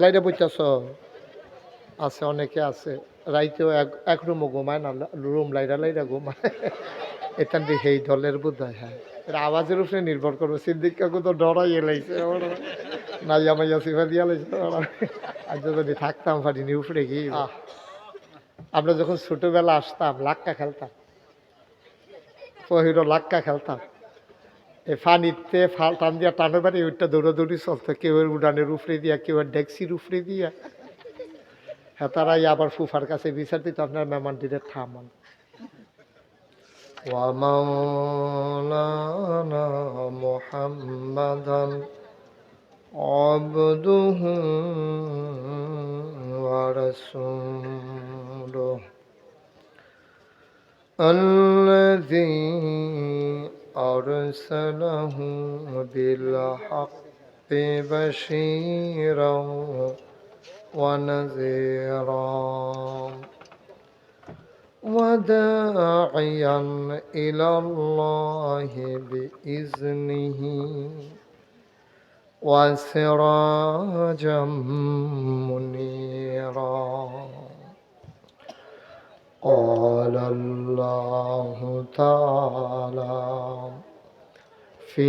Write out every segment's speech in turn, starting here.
লাইটে বইতেছ। আছে অনেকে আছে। রাইতেও এক এক রুমও ঘুমায় না রুম লাইরা লাইরা ঘুমায়। এটা দিয়ে সেই দলের বোধ হয়। হ্যাঁ এটা আওয়াজের উপরে নির্ভর করব। সিদ্দিক কাকু তো ডরাই এলাইছে নাইয়া মাইয়া সিফা দিয়া লাইছে আর যদি থাকতাম পারিনি উপরে গিয়ে। আমরা যখন ছোটবেলা আসতাম লাক্কা খেলতাম। পহিরো লাক্কা খেলতাম। এই ফানিতে ফাল টান দিয়া টানে বাড়ি ওইটা দৌড়াদৌড়ি চলতো কেউ এর উড়ানের উপরে দিয়া কেউ এর ডেক্সির উপরে দিয়া হ্যাঁ তারাই আবার ফুফার কাছে বিচার দিত আপনার মেহমান দিলে থামান ومولانا محمدا عبده ورسوله الذي أرسله بالحق بشيرا ونذيرا وداعيا إلى الله بإذنه وسراجا منيرا. قال الله تعالى في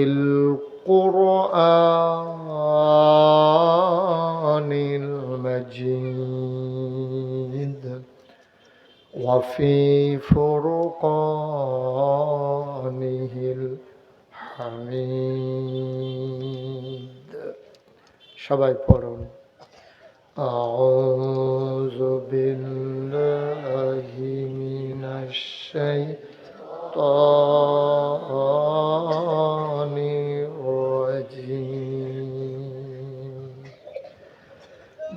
القرآن المجيد وفي فرقانه الحميد সবাই পড়ুন أعوذ بالله من الشيطان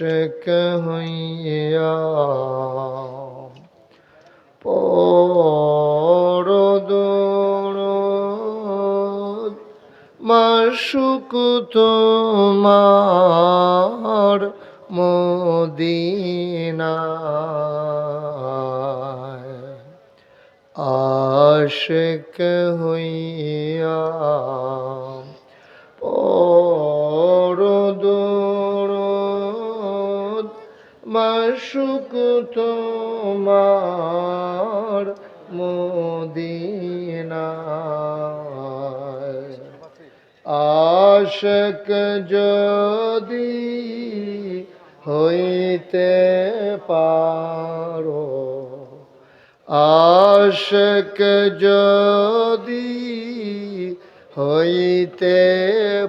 আশক হইয়া পরদরদ মাসুক তোমার মদিনায়। আশক মাসুক তোমার মদিনায়। আশক যদি হইতে পারো আশক যদি হইতে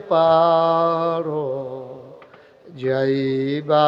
পারো যাইবা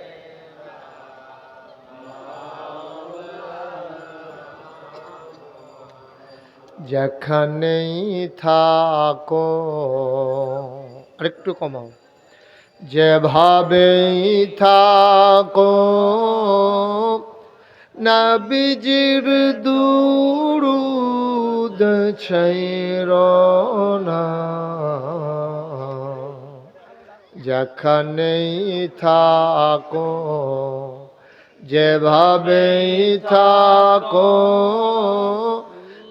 যেখানেই থাকো। আরেকটু কমাও। যেভাবেই থাকো নবীজির দুরুদ छैর না। যেখানেই থাকো যেভাবেই থাকো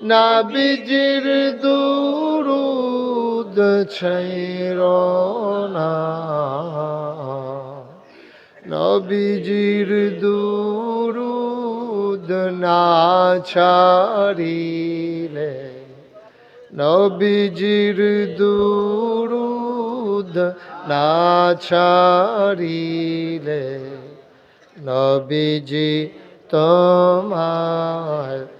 নবীজির দুরুদ छैর না। নবীজির দুরুদ না ছাড়িলে নবীজির দুরুদ না ছাড়িলে নবীজি তোমার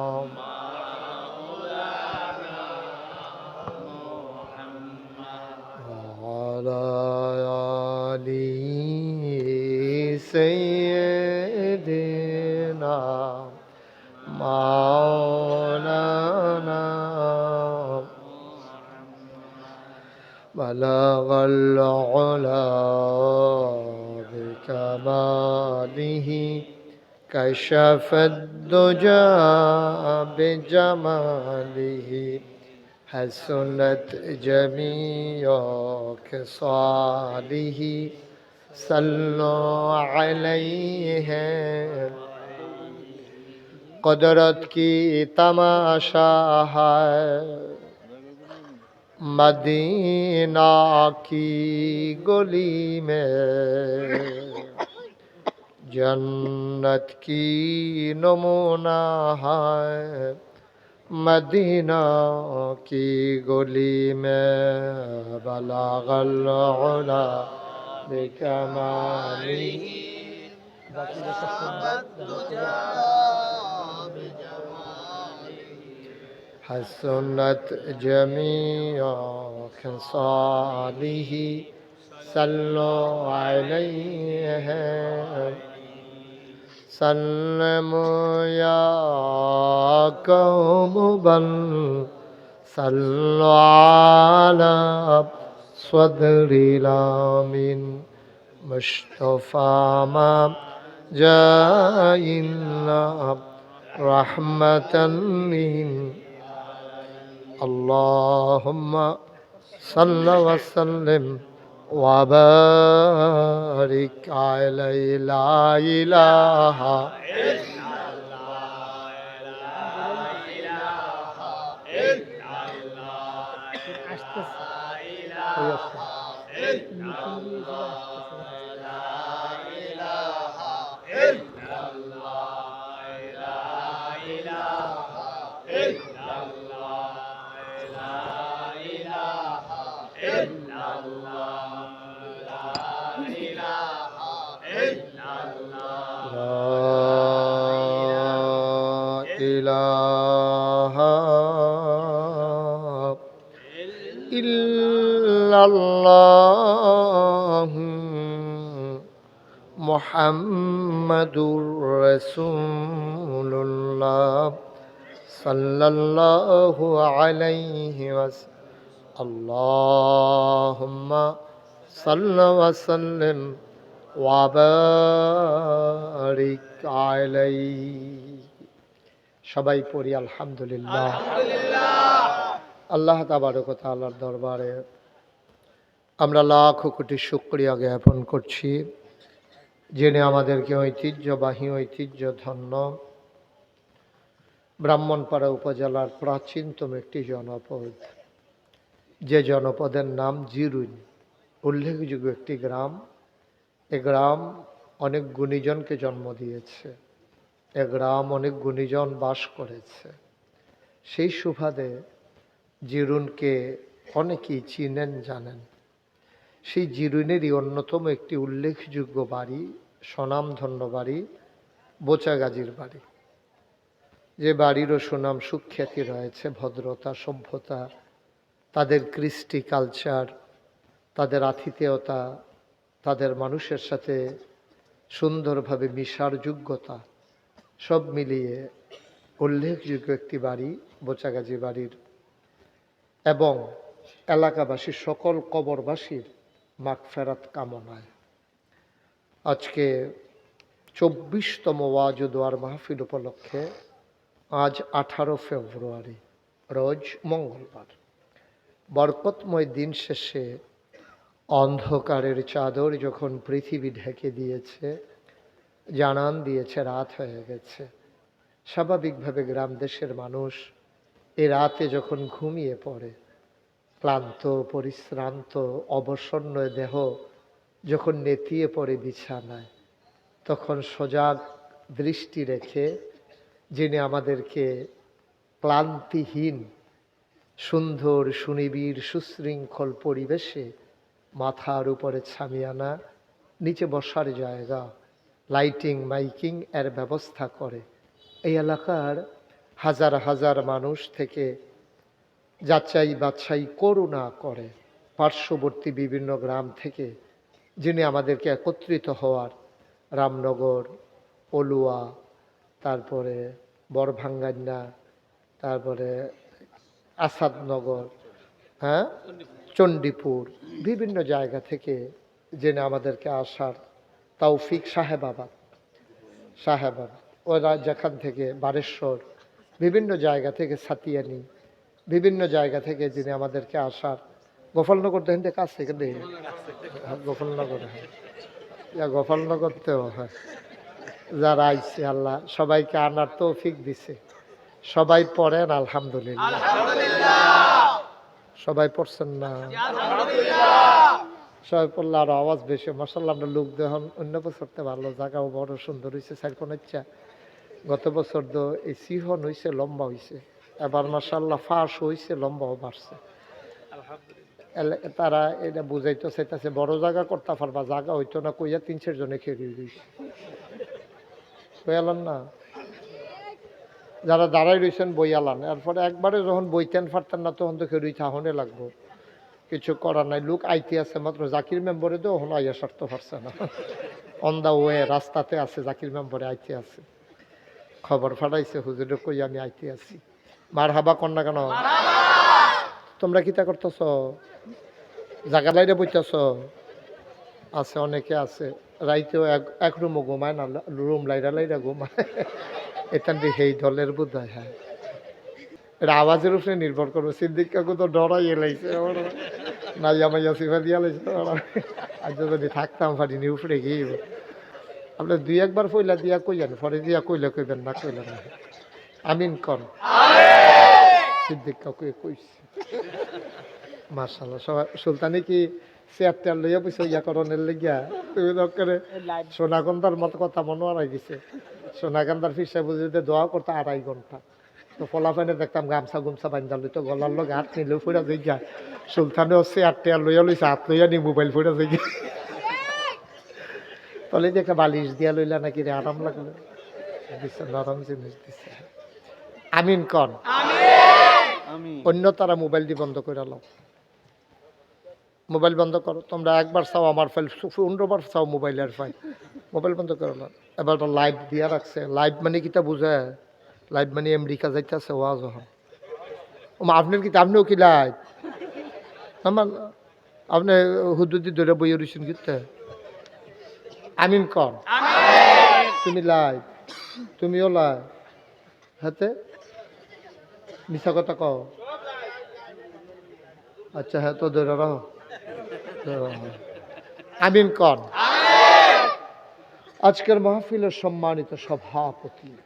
سيدنا مولانا. بلغ العلا بكماله كشف الدجى بجماله حسنت جميع خصاله. صلو علیہ۔ قدرت کی تماشا ہے۔ مدینہ کی گلی میں۔ جنت کی نمونہ ہے۔ مدینہ کی گلی میں۔ بلاغ العلا۔ بكماله حسنت جميع خصاله صلوا عليه. سلموا يا قوم بل صلوا على صدر الامين مصطفى ما جاء إلا رحمة للعالمين اللهم صل وسلم وبارك عليه لا إله لا মোহাম্মদুর রসুল্লাহ সাল্লাল্লাহু আলাইহি ওয়াস আল্লাহুম্মা সাল্লি ওয়া সাল্লিম ওয়া সবাই পড়ি আলহামদুলিল্লাহ। আল্লাহ তাবারকতা আল্লাহর দরবারে আমরা লাখ কোটি শুক্রিয়া জ্ঞাপন করছি। যিনি আমাদেরকে ঐতিহ্যবাহী ঐতিহ্য ধন্য ব্রাহ্মণপাড়া উপজেলার প্রাচীনতম একটি জনপদ। যে জনপদের নাম জিরুন উল্লেখযোগ্য একটি গ্রাম। এ গ্রাম অনেক গুণীজনকে জন্ম দিয়েছে। এ গ্রাম অনেক গুণীজন বাস করেছে। সেই সুবাদে জিরুনকে অনেকেই চিনেন, জানেন। সেই জিরুনেরই অন্যতম একটি উল্লেখযোগ্য বাড়ি স্বনামধন্য বাড়ি বোচাগাজির বাড়ি। যে বাড়িরও সুনাম সুখ্যাতি রয়েছে, ভদ্রতা, সভ্যতা, তাদের কৃষ্টি কালচার তাদের আতিথেয়তা, তাদের মানুষের সাথে সুন্দরভাবে মিশার যোগ্যতা, সব মিলিয়ে উল্লেখযোগ্য একটি বাড়ি বোচাগাজি বাড়ির। এবং এলাকাবাসীর সকল কবরবাসীর মাগফেরাত কামনায়। আজকে চব্বিশতম ওয়াজুদোয়ার মাহফিল উপলক্ষে আজ আঠারো ফেব্রুয়ারি, রোজ মঙ্গলবার। বরকতময় দিন শেষে অন্ধকারের চাদর যখন পৃথিবী ঢেকে দিয়েছে, জানান দিয়েছে, রাত হয়ে গেছে। স্বাভাবিকভাবে গ্রাম দেশের মানুষ এ রাতে যখন ঘুমিয়ে পড়ে, ক্লান্ত, পরিশ্রান্ত, অবসন্ন দেহ যখন নেতিয়ে পড়ে বিছানায়, তখন সজাগ দৃষ্টি রেখে যিনি আমাদেরকে ক্লান্তিহীন, সুন্দর, সুনিবিড়, সুশৃঙ্খল পরিবেশে মাথার উপরে ছামিয়ানা নিচে বসার জায়গা, লাইটিং, মাইকিং এর ব্যবস্থা করে। এই এলাকার হাজার হাজার মানুষ থেকে যাচাই বাছাই করুণা করে। পার্শ্ববর্তী বিভিন্ন গ্রাম থেকে যিনি আমাদেরকে একত্রিত হওয়ার রামনগর, পলুয়া, তারপরে বড়ভাঙ্গান্না, তারপরে আসাদনগর হ্যাঁ? চণ্ডীপুর, বিভিন্ন জায়গা থেকে জেনে আমাদেরকে আসার তৌফিক সাহেবাবাদ সাহেবাবাদ ওরা যেখান থেকে বারেশ্বর, বিভিন্ন জায়গা থেকে সাতিয়ানি, বিভিন্ন জায়গা থেকে যিনি আমাদেরকে আসার গোপালনগর দেখেন যে কাছে কিন্তু গোপালনগর হ্যাঁ। ইয়া গোপালনগরতেও হয়। যারা আইছে আল্লাহ সবাইকে আনার তৌফিক দিছে। সবাই পড়েন আলহামদুলিল্লাহ। সবাই পড়ছেন না? সবাই পড়লে আরও আওয়াজ বেশি মশাল্লা আমরা লোক দেখুন অন্য বছর তো ভালো জায়গাও বড় সুন্দর হয়েছে সাইরকোন ইচ্ছা? গত বছর তো এই সিহন হয়েছে লম্বা হয়েছে এবার মাসাল্লাহ ফাঁস হয়েছে লম্বাও বাড়ছে। এলে- তারা এটা বুঝাইতে, চাইতেছে বড় জায়গা করতে পারবা, জায়গা হইতো না, কইয়া তিন চার জনে খেয়ে দিয়েছে কইয়ালান না? যারা দাঁড়াই রয়েছেন বইয়ালান এরপরে একবারে যখন বইতেন পারতেন না, তখন তো খেয়ে থাহনে লাগবো। কিছু করার নাই, লোক আইতে আছে মাত্র, জাকির মেম্বরে তো ওখানে আইয়া সারতে পারছে না। অন দা ওয়ে রাস্তাতে আছে, জাকির মেম্বরে আইতে আছে। খবর ফাটাইছে, হুজুরে কই আমি আইতে আছি। মার হাবা না কেন? তোমরা কিতা করতেছ? জাগা লাইরে বইতেছ। আছে অনেকে আছে। রাইতেও এক এক রুমও ঘুমায় না রুম লাইরা লাইরা ঘুমায়। দিয়ে সেই দলের বোধ হয় হ্যাঁ। এটা আওয়াজের উপরে নির্ভর করবে। সিদ্দিক কাকু তো ডরাই এলাইছে না জামাইয়া সিফা দিয়া লাইছে আজ যদি থাকতাম পারিনি উপরে গিয়ে। আপনি দুই একবার কইলা দিয়া কইলেন পরে দিয়া কইলে কইবেন না কইলেন না। আমিন কন সিদ্দিক কাকু কইছে। মার্শাল্লাহ সবাই সুলতানি কি চেয়ার টেয়ার লইয়া পয়সা ইয়া করণের লেগিয়া? তুমি দরকারে সোনাগন্ধার মতো কথা মনে আড়াই দিছে সোনাগন্ধার ফিসা বুঝিতে দোয়া করতে আড়াই ঘণ্টা। তো ফলাফানে দেখতাম গামছা গুমছা বান্ধা লইতো গলার লগে হাত নিলেও ফুরা যাই গা সুলতানেও চেয়ার টেয়ার লইয়া লইছে হাত লইয়া নি মোবাইল ফুরা যাই গা তলে দেখে বালিশ দিয়া লইলা নাকি রে আরাম লাগল। নরম জিনিস দিছে। আমিন কন। অন্য তারা মোবাইল দিয়ে বন্ধ করে লাও। মোবাইল বন্ধ করো, তোমরা একবার চাও আমার ফাইল পনেরোবার চাও মোবাইলের ফাইল মোবাইল বন্ধ করে লাও এবার লাইভ দিয়া রাখছে। লাইভ মানে কিটা বুঝে? লাইভ মানে আমেরিকা যাইতেছে ওয়াজ হন আপনার কিতা আপনিও কি লাইভ আমার, আপনি হুদুদি ধরে বইয়ে রয়েছেন কিতে আমিন কর। তুমি লাইভ তুমিও লাইভ হাতে? মিশা কথা কও। আচ্ছা হ্যাঁ তো ধরে রাখো। আমিন। কর। আজকের মাহফিলের সম্মানিত সভাপতি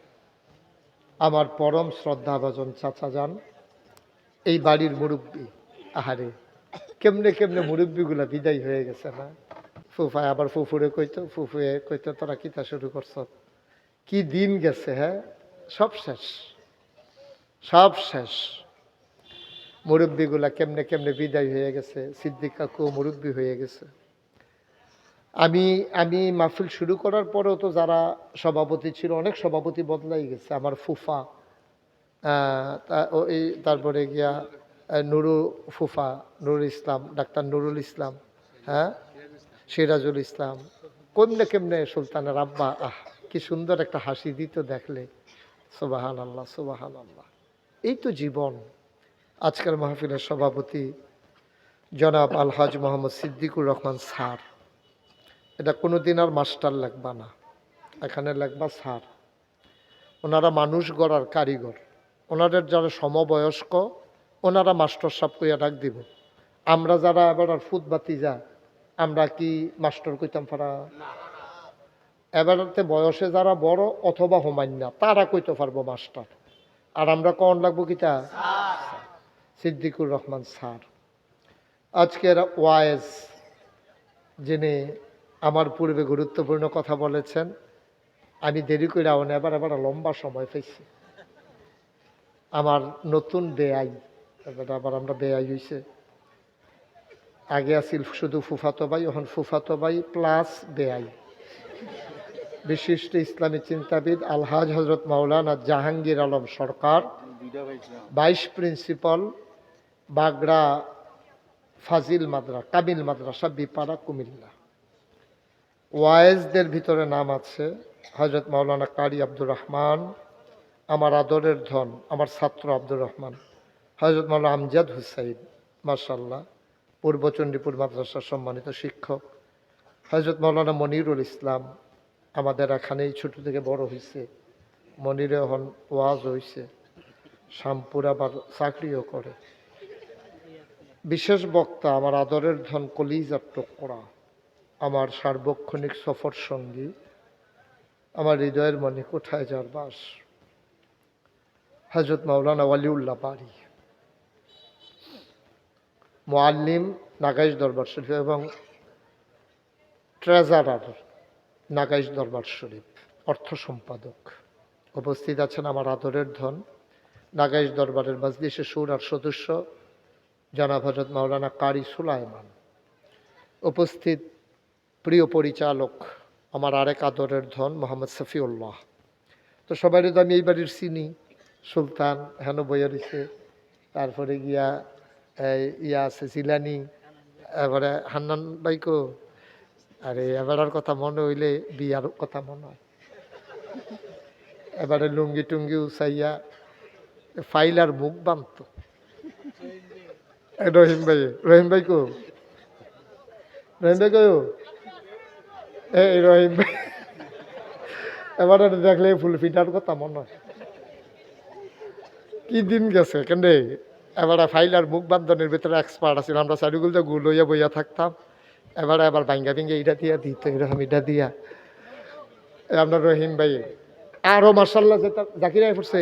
আমার পরম শ্রদ্ধাভাজন চাচা যান, এই বাড়ির মুরব্বী। আহারে, কেমনে কেমনে মুরব্বীগুলা বিদায় হয়ে গেছে না? ফুফায় আবার ফুফুরে কইতো, ফুফুয়ে কইতো, তোরা কিতা শুরু করছ? কি দিন গেছে হ্যাঁ? সব শেষ। সব শেষ। মুরব্বীগুলা কেমনে কেমনে বিদায় হয়ে গেছে, সিদ্দিক কাকু মুরব্বী হয়ে গেছে। আমি আমি মাহফিল শুরু করার পরেও তো যারা সভাপতি ছিল, অনেক সভাপতি বদলাই গেছে। আমার ফুফা এই, তারপরে গিয়া নুরু ফুফা, নুরুল ইসলাম, ডাক্তার নুরুল ইসলাম হ্যাঁ? সিরাজুল ইসলাম। কেমনে কেমনে সুলতানের আব্বা, আহ, কি সুন্দর একটা হাসি দিত দেখলে। সুবাহান আল্লাহ সুবাহান আল্লাহ এই তো জীবন। আজকের মাহফিলের সভাপতি জনাব আলহাজ মোহাম্মদ সিদ্দিকুর রহমান স্যার। এটা কোনো দিন আর মাস্টার লাগবা না। এখানে লাগবা স্যার। ওনারা মানুষ গড়ার কারিগর। ওনাদের যারা সমবয়স্ক, ওনারা মাস্টার সাপ কইয়া ডাক দিব। আমরা যারা এবার আর ফুটবাতি যা, আমরা কি মাস্টার কইতাম পারা এবারতে বয়সে যারা বড় অথবা হোমান্যা তারা কইতে পারব মাস্টার। আর আমরা কন লাগবো কিতা? সিদ্দিকুর রহমান স্যার। আজকের ওয়াইজ, যিনি আমার পূর্বে গুরুত্বপূর্ণ কথা বলেছেন, আমি দেরি করে আউন এবার এবার লম্বা সময় পেয়েছি আমার নতুন বেআই আবার আমরা বেআই হয়েছে আগে আছিল শুধু ফুফাতো ভাই এখন ফুফাতো ভাই প্লাস বেআই। বিশিষ্ট ইসলামী চিন্তাবিদ আলহাজ হজরত মাওলানা জাহাঙ্গীর আলম সরকার, ভাইস প্রিন্সিপাল বাগড়া, ফাজিল মাদ্রা কামিল মাদ্রাসা, বিপাড়া, কুমিল্লা। ওয়াইজদের ভিতরে নাম আছে হজরত মাওলানা কারি আব্দুর রহমান, আমার আদরের ধন, আমার ছাত্র আব্দুর রহমান হজরত মাওলানা আমজাদ হুসাইন মার্শাল্লাহ পূর্ব চণ্ডীপুর মাদ্রাসার সম্মানিত শিক্ষক হজরত মাওলানা মনিরুল ইসলাম, আমাদের এখানেই ছোট থেকে বড় হয়েছে মনিরে হন ওয়াজ হয়েছে শ্যামপুর আবার চাকরিও করে। বিশেষ বক্তা আমার আদরের ধন কলিজার টুকরা, আমার সার্বক্ষণিক সফর সঙ্গী, আমার হৃদয়ের মনে কোথায় যার বাস? হজরত মাওলানা ওয়ালিউল্লাহ বাড়ি মোয়াল্লিম নাগাইশ দরবার শরীফ এবং ট্রেজারার নাগাইশ দরবার শরীফ, অর্থ সম্পাদক। উপস্থিত আছেন আমার আদরের ধন, নাগাইশ দরবারের মজলিসে সুর আর সদস্য জনাব হজরত মাওলানা কারি সুলাইমান। উপস্থিত প্রিয় পরিচালক, আমার আরেক আদরের ধন মোহাম্মদ সফিউল্লাহ তো সবারই তো আমি এই বাড়ির চিনি, সুলতান হেন বইয়ারিছে তারপরে গিয়া ইয়া আছে জিলানি, এবারে হান্নান বাইকো আরে এবারের কথা মনে হইলে বিয়ার কথা মনে হয়। এবারে লুঙ্গি টুঙ্গি উসাইয়া ফাইল আর মুখ বানত রহিম ভাই রহিম ভাই কো? রহিম ভাই কো এই রহিম ভাই এবারে দেখলে ফুল ফিটার কথা মনে হয়। কি দিন গেছে কেন? এবারে ফাইল আর মুখ বান্ধনের ভিতরে এক্সপার্ট আছিল আমরা চারিগুলো গুল হইয়া বইয়া থাকতাম। এবারে আবার ভাঙ্গা ভেঙ্গে এটা দিয়া দিত এরকম এটা দিয়া। আপনার রহিম ভাই আরও মার্শাল্লাহ জাকিরাই পড়ছে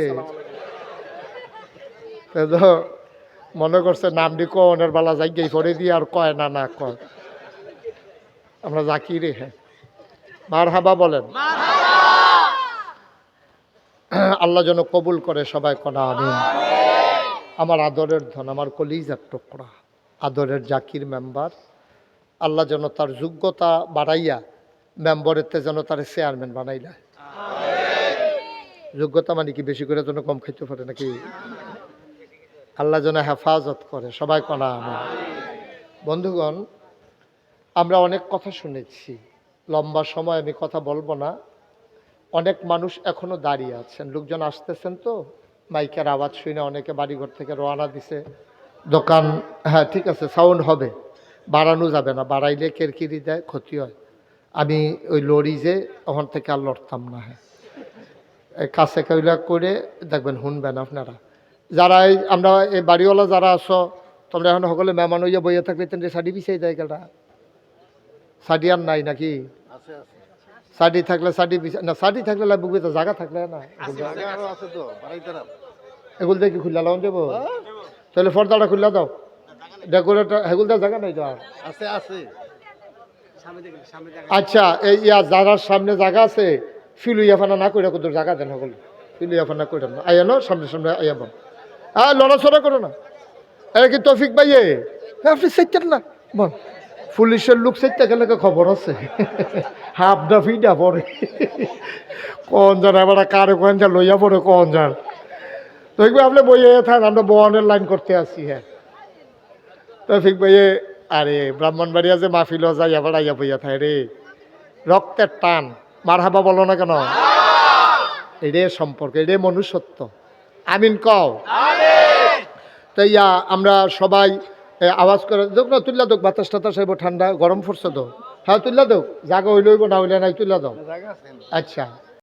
মনে করছে নামটি কনের বেলা যাই গেই পরে দিয়ে আর কয় না না কয়। আমরা জাকিরে হ্যাঁ। মার হাবা বলেন। আল্লাহ যেন কবুল করে সবাই কনা আমি আমার আদরের ধন, আমার কলিজার টুকরা, আদরের জাকির মেম্বার। আল্লাহ যেন তার যোগ্যতা বাড়াইয়া মেম্বরেতে যেন তার চেয়ারম্যান বানাইলা। যোগ্যতা মানে কি, বেশি করে যেন কম খাইতে পারে নাকি? আল্লাহ যেন হেফাজত করে। সবাই কনা আমি বন্ধুগণ, আমরা অনেক কথা শুনেছি। লম্বা সময় আমি কথা বলব না। অনেক মানুষ এখনও দাঁড়িয়ে আছেন। লোকজন আসতেছেন তো? মাইকের আওয়াজ শুনে অনেকে বাড়িঘর থেকে রওনা দিছে। দোকান হ্যাঁ ঠিক আছে, সাউন্ড হবে। বাড়ানো যাবে না। বাড়াইলে কেরকিরি দেয়, ক্ষতি হয়। আমি ওই লরি যে, ওখান থেকে আর লড়তাম না। হ্যাঁ কাছে কইলা করে দেখবেন, শুনবেন আপনারা। যারা এই আমরা এই বাড়িওয়ালা যারা আছো তোমরা এখন সকলে মেহমান হইয়া বইয়া থাকলে তেন শাড়ি বিছাই দেয় কেটা শাড়ি আর নাই নাকি? শাড়ি থাকলে শাড়ি না শাড়ি থাকলে লাগবে তো জায়গা থাকলে না। এগুলো দেখি খুললা লাউন দেবো? তাহলে পর্দাটা খুললা দাও। ডেকোরেটর হেগুল দেওয়ার জায়গা নাই তো আছে আছে। আচ্ছা এই ইয়া যারার সামনে জায়গা আছে ফিলু ইয়াফানা না করে কত জায়গা দেন সকল। ফিলু ইয়াফানা করে না আয়া নো সামনে সামনে আয়া বল হ্যাঁ লড়াচড়া করো না। এটা কি তফিক ভাইয়ে? হ্যাঁ, আপনি চাইতেন না। বল। পুলিশের লোক চাইতে গেলে খবর আছে? হাফ দা ফিডা পরে। কোন জন এবার কারে কোন যা লইয়া পড়ে কোন জন। তফিক ভাই আপনি বইয়ে থাকেন আমরা বনের লাইন করতে আসি হ্যাঁ। তফিক ভাইয়ে আরে ব্রাহ্মণবাড়িয়া যে মাহফিল যায় এবার আইয়া বইয়া থাকে রে। রক্তের টান। মার হাবা বলো না কেন? এরে সম্পর্ক এরে মনুষ্যত্ব। আমিন কও। তো ইয়া আমরা সবাই আওয়াজ করে দোক না তুল্লা দোক বাতাস টাতাস হইব ঠান্ডা গরম পড়ছে তো। হ্যাঁ তুল্লা দোক জাগা হইল হইব না হইলে নাই তুল্লা দোক। আচ্ছা।